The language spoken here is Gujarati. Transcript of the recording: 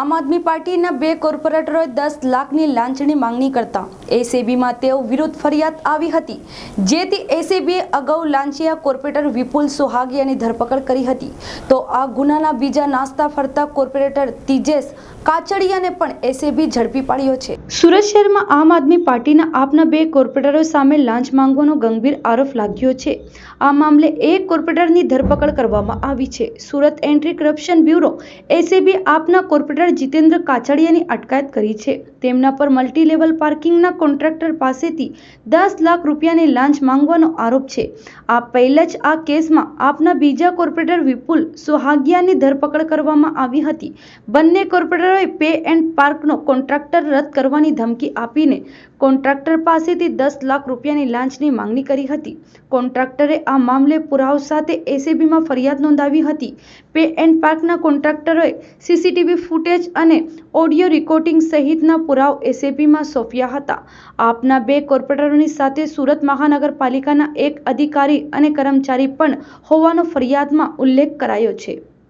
આમ આદમી પાર્ટીના બે કોર્પોરેટરોએ દસ લાખની લાંચની માંગણી કરતા. એસીબીમાં તેઓ વિરુદ્ધ ફરિયાદ આવી હતી, જેથી એસીબીએ અગાઉ લાંચિયા કોર્પોરેટર વિપુલ સોહાગિયાની ધરપકડ કરી હતી. તો આ ગુનાના બીજા નાસ્તા ફરતા કોર્પોરેટર તિજેશ કાચડિયાને પણ એસીબી ઝડપી પાડ્યો છે. સુરત શહેરમાં આમ આદમી પાર્ટીના આપના બે કોર્પોરેટરો સામે લાંચ માંગવાનો ગંભીર આરોપ લાગ્યો છે. આ મામલે એક કોર્પોરેટરની ધરપકડ કરવામાં આવી છે. Surat anti corruption bureau ACB આપના કોર્પોરેટર જીતેન્દ્ર કાછડિયાની અટકાયત કરી છે. તેમના પર મલ્ટી લેવલ પાર્કિંગના કોન્ટ્રાક્ટર પાસેથી દસ લાખ રૂપિયાની લાંચ માંગવાનો આરોપ છે. આ પહેલા જ આ કેસમાં આપના બીજા કોર્પોરેટર વિપુલ સોહાગિયાની ધરપકડ કરવામાં આવી હતી. બંને કોર્પોરેટરોએ પે એન્ડ પાર્કનો કોન્ટ્રાક્ટર રદ કરવાની ધમકી આપીને કોન્ટ્રાક્ટર પાસેથી દસ લાખ રૂપિયાની લાંચની માંગણી કરી હતી. કોન્ટ્રાક્ટરે આ મામલે પુરાવ સાથે એસીબીમાં ફરિયાદ નોંધાવી હતી. પે એન્ડ પાર્કના કોન્ટ્રાક્ટરોએ સીસીટીવી ફૂટેજ અને ઓડિયો રેકોર્ડિંગ સહિતના પુરાવ એસએપીમાં સોંપ્યા હતા. આપના બે કોર્પોરેટરોની સાથે સુરત મહાનગરપાલિકાના એક અધિકારી અને કર્મચારી પણ હોવાનો ફરિયાદમાં ઉલ્લેખ કરાયો છે.